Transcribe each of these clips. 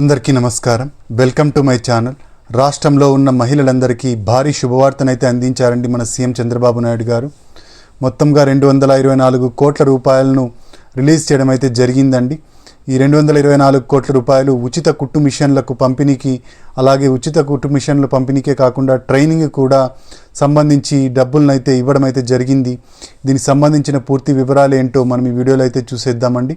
అందరికీ నమస్కారం. Welcome to my channel రాష్ట్రంలో ఉన్న మహిళలందరికీ భారీ శుభవార్తనైతే అందించారండి మన సీఎం చంద్రబాబు నాయుడు గారు. మొత్తంగా రెండు వందల ఇరవై నాలుగు కోట్ల రూపాయలను రిలీజ్ చేయడం అయితే జరిగిందండి. ఈ రెండు వందల ఇరవై నాలుగు కోట్ల రూపాయలు ఉచిత కుట్టు మిషన్లకు పంపిణీకి అలాగే ఉచిత కుట్టు మిషన్ల పంపిణీకే కాకుండా ట్రైనింగ్ కూడా సంబంధించి డబ్బులను అయితే ఇవ్వడం అయితే జరిగింది. దీనికి సంబంధించిన పూర్తి వివరాలు ఏంటో మనం ఈ వీడియోలో అయితే చూసేద్దామండి.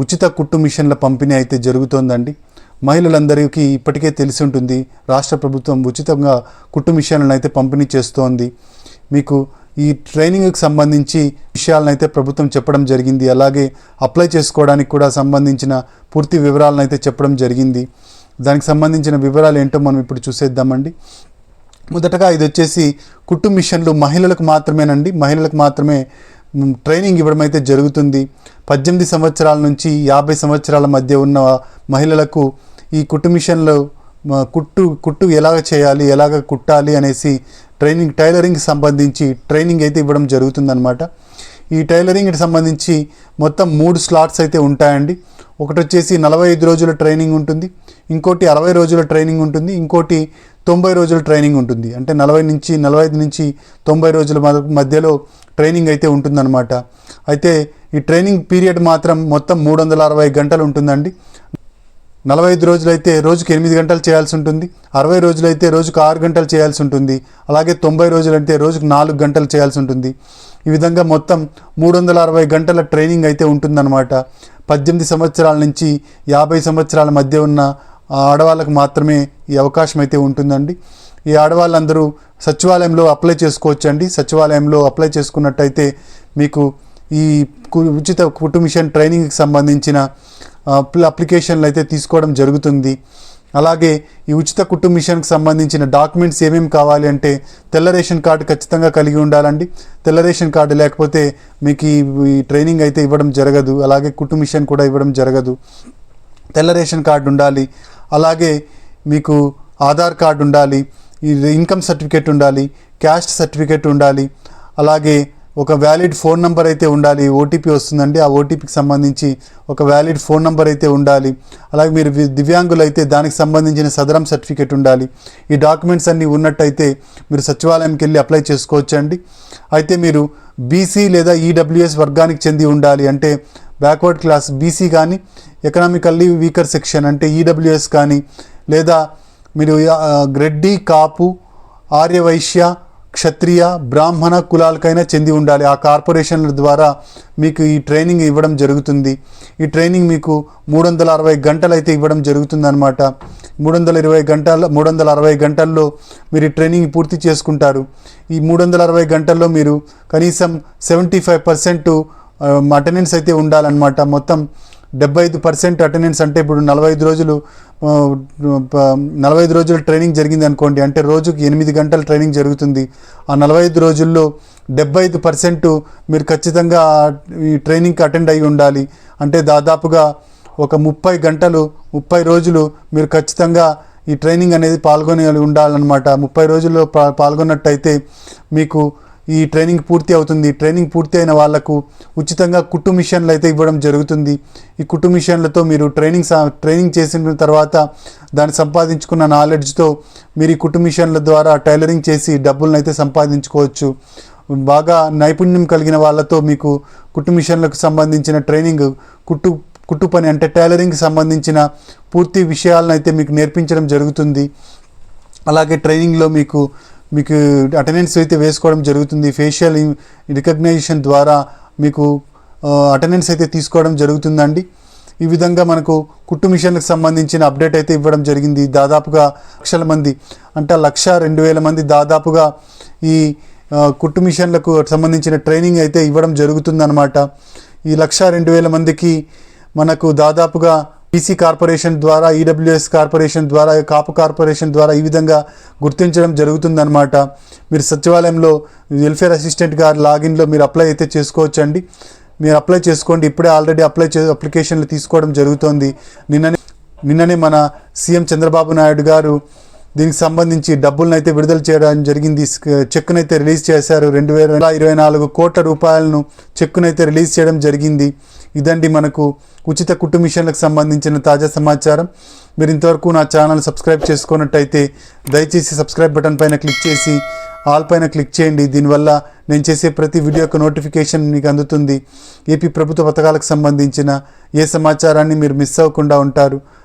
ఉచిత కుట్టు మిషన్ల పంపిణీ అయితే జరుగుతోందండి. మహిళలందరికీ ఇప్పటికే తెలిసి ఉంటుంది రాష్ట్ర ప్రభుత్వం ఉచితంగా కుట్టు మిషన్లను అయితే పంపిణీ చేస్తోంది. మీకు ఈ ట్రైనింగ్కి సంబంధించి విషయాలను అయితే ప్రభుత్వం చెప్పడం జరిగింది. అలాగే అప్లై చేసుకోవడానికి కూడా సంబంధించిన పూర్తి వివరాలను అయితే చెప్పడం జరిగింది. దానికి సంబంధించిన వివరాలు ఏంటో మనం ఇప్పుడు చూసేద్దామండి. మొదటగా ఇది వచ్చేసి కుట్టు మిషన్లు మహిళలకు మాత్రమేనండి. మహిళలకు మాత్రమే ట్రైనింగ్ ఇవ్వడం అయితే జరుగుతుంది. పద్దెనిమిది సంవత్సరాల నుంచి యాభై సంవత్సరాల మధ్య ఉన్న మహిళలకు ఈ కుట్టు కుట్టు కుట్టు ఎలాగ చేయాలి ఎలాగ కుట్టాలి అనేసి ట్రైనింగ్ టైలరింగ్కి సంబంధించి ట్రైనింగ్ అయితే ఇవ్వడం జరుగుతుందన్నమాట. ఈ టైలరింగ్కి సంబంధించి మొత్తం మూడు స్లాట్స్ అయితే ఉంటాయండి. ఒకటి వచ్చేసి నలభై ఐదు రోజుల ట్రైనింగ్ ఉంటుంది ఇంకోటి అరవై రోజుల ట్రైనింగ్ ఉంటుంది ఇంకోటి తొంభై రోజుల ట్రైనింగ్ ఉంటుంది. అంటే నలభై నుంచి నలభై ఐదు నుంచి తొంభై రోజుల మధ్యలో ట్రైనింగ్ అయితే ఉంటుందన్నమాట. అయితే ఈ ట్రైనింగ్ పీరియడ్ మాత్రం మొత్తం మూడు వందల అరవై గంటలు ఉంటుందండి. నలభై ఐదు రోజులైతే రోజుకి ఎనిమిది గంటలు చేయాల్సి ఉంటుంది అరవై రోజులైతే రోజుకు ఆరు గంటలు చేయాల్సి ఉంటుంది అలాగే తొంభై రోజులంటే రోజుకు నాలుగు గంటలు చేయాల్సి ఉంటుంది. ఈ విధంగా మొత్తం మూడు వందల అరవై గంటల ట్రైనింగ్ అయితే ఉంటుందన్నమాట. పద్దెనిమిది సంవత్సరాల నుంచి యాభై సంవత్సరాల మధ్య ఉన్న ఆ ఆడవాళ్ళకు మాత్రమే ఈ అవకాశం అయితే ఉంటుందండి. ఈ ఆడవాళ్ళందరూ సచివాలయంలో అప్లై చేసుకోవచ్చండి. సచివాలయంలో అప్లై చేసుకున్నట్టయితే మీకు ఈ కు- ఉచిత కుటుంబ మిషన్ ట్రైనింగ్కి సంబంధించిన అప్లికేషన్లు అయితే తీసుకోవడం జరుగుతుంది. అలాగే ఈ ఉచిత కుటుంబ మిషన్కి సంబంధించిన డాక్యుమెంట్స్ ఏమేమి కావాలి అంటే తెల్ల రేషన్ కార్డు ఖచ్చితంగా కలిగి ఉండాలండి. తెల్ల రేషన్ కార్డు లేకపోతే మీకు ఈ ట్రైనింగ్ అయితే ఇవ్వడం జరగదు. అలాగే కుటుంబ మిషన్ కూడా ఇవ్వడం జరగదు. తెల్ల రేషన్ కార్డు ఉండాలి. అలాగే మీకు ఆధార్ కార్డు ఉండాలి. ఇన్కమ్ సర్టిఫికేట్ ఉండాలి. క్యాస్ట్ సర్టిఫికేట్ ఉండాలి. అలాగే ఒక వ్యాలిడ్ ఫోన్ నెంబర్ అయితే ఉండాలి ఓటీపీ వస్తుందండి ఆ ఓటీపీకి సంబంధించి ఒక వ్యాలిడ్ ఫోన్ నెంబర్ అయితే ఉండాలి. అలాగే మీరు దివ్యాంగులైతే దివ్యాంగులు అయితే దానికి సంబంధించిన సదరం సర్టిఫికేట్ ఉండాలి. ఈ డాక్యుమెంట్స్ అన్నీ ఉన్నట్టయితే మీరు సచివాలయంకి వెళ్ళి అప్లై చేసుకోవచ్చండి. అయితే మీరు బీసీ లేదా ఈడబ్ల్యూఎస్ వర్గానికి చెంది ఉండాలి అంటే బ్యాక్వర్డ్ క్లాస్ బీసీ కానీ ఎకనామికల్లీ వీకర్ సెక్షన్ అంటే ఈడబ్ల్యూఎస్ కానీ లేదా మీరు గ్రెడ్డి కాపు ఆర్యవైశ్య క్షత్రియ బ్రాహ్మణ కులాలకైనా చెంది ఉండాలి. ఆ కార్పొరేషన్ల ద్వారా మీకు ఈ ట్రైనింగ్ ఇవ్వడం జరుగుతుంది. ఈ ట్రైనింగ్ మీకు మూడు వందల అరవై గంటలు అయితే ఇవ్వడం జరుగుతుందన్నమాట. మూడు వందల ఇరవై గంటల మూడు వందల అరవై గంటల్లో మీరు ఈ ట్రైనింగ్ పూర్తి చేసుకుంటారు. ఈ మూడు వందల అరవై గంటల్లో మీరు కనీసం సెవెంటీ ఫైవ్ పర్సెంట్ అటెండెన్స్ అయితే ఉండాలన్నమాట. మొత్తం డెబ్బై ఐదు పర్సెంట్ అటెండెన్స్ అంటే ఇప్పుడు నలభై ఐదు రోజులు నలభై ఐదు రోజులు ట్రైనింగ్ జరిగింది అనుకోండి అంటే రోజుకి ఎనిమిది గంటల ట్రైనింగ్ జరుగుతుంది. ఆ నలభై ఐదు రోజుల్లో డెబ్బై ఐదు పర్సెంట్ మీరు ఖచ్చితంగా ఈ ట్రైనింగ్కి అటెండ్ అయి ఉండాలి. అంటే దాదాపుగా ఒక ముప్పై గంటలు ముప్పై రోజులు మీరు ఖచ్చితంగా ఈ ట్రైనింగ్ అనేది పాల్గొని ఉండాలన్నమాట. ముప్పై రోజుల్లో పాల్గొన్నట్టయితే మీకు ఈ ట్రైనింగ్ పూర్తి అవుతుంది. ట్రైనింగ్ పూర్తి అయిన వాళ్ళకు ఉచితంగా కుట్టు మిషన్లు అయితే ఇవ్వడం జరుగుతుంది. ఈ కుట్టు మిషన్లతో మీరు ట్రైనింగ్ సా- ట్రైనింగ్ చేసిన తర్వాత దాన్ని సంపాదించుకున్న నాలెడ్జ్తో మీరు ఈ కుట్టు మిషన్ల ద్వారా టైలరింగ్ చేసి డబ్బులను అయితే సంపాదించుకోవచ్చు. బాగా నైపుణ్యం కలిగిన వాళ్ళతో మీకు కుట్టు మిషన్లకు సంబంధించిన ట్రైనింగ్ కుట్టు కుట్టు పని అంటే టైలరింగ్కి సంబంధించిన పూర్తి విషయాలను అయితే మీకు నేర్పించడం జరుగుతుంది. అలాగే ట్రైనింగ్లో మీకు మీకు అటెండెన్స్ అయితే వేసుకోవడం జరుగుతుంది. ఫేషియల్ రికగ్నైజేషన్ ద్వారా మీకు అటెండెన్స్ అయితే తీసుకోవడం జరుగుతుందండి. ఈ విధంగా మనకు కుట్టు మిషన్లకు సంబంధించిన అప్డేట్ అయితే ఇవ్వడం జరిగింది. దాదాపుగా లక్షల మంది అంటే లక్ష రెండు వేల మంది దాదాపుగా ఈ కుట్టు మిషన్లకు సంబంధించిన ట్రైనింగ్ అయితే ఇవ్వడం జరుగుతుందన్నమాట. ఈ లక్ష రెండు వేల మందికి మనకు దాదాపుగా బీసీ కార్పొరేషన్ ద్వారా ఈడబ్ల్యూఎస్ కార్పొరేషన్ ద్వారా కాపు కార్పొరేషన్ ద్వారా ఈ విధంగా గుర్తించడం జరుగుతుందన్నమాట. మీరు సచివాలయంలో వెల్ఫేర్ అసిస్టెంట్ గారి లాగిన్లో మీరు అప్లై అయితే చేసుకోవచ్చండి. మీరు అప్లై చేసుకోండి. ఇప్పుడే ఆల్రెడీ అప్లై చే అప్లికేషన్లు తీసుకోవడం జరుగుతోంది. నిన్ననే నిన్ననే మన సీఎం చంద్రబాబు నాయుడు గారు దీనికి సంబంధించి డబ్బులను అయితే విడుదల చేయడం జరిగింది. చెక్కునైతే రిలీజ్ చేశారు. రెండు వేల ఇరవై నాలుగు కోట్ల రూపాయలను చెక్కునైతే రిలీజ్ చేయడం జరిగింది. ఇదండి మనకు ఉచిత కుటుంబిషన్లకు సంబంధించిన తాజా సమాచారం. మీరు ఇంతవరకు నా ఛానల్ సబ్స్క్రైబ్ చేసుకున్నట్టయితే దయచేసి సబ్స్క్రైబ్ బటన్ పైన క్లిక్ చేసి ఆల్ పైన క్లిక్ చేయండి. దీనివల్ల నేను చేసే ప్రతి వీడియో యొక్క నోటిఫికేషన్ మీకు అందుతుంది. ఏపీ ప్రభుత్వ పథకాలకు సంబంధించిన ఏ సమాచారాన్ని మీరు మిస్ అవ్వకుండా ఉంటారు.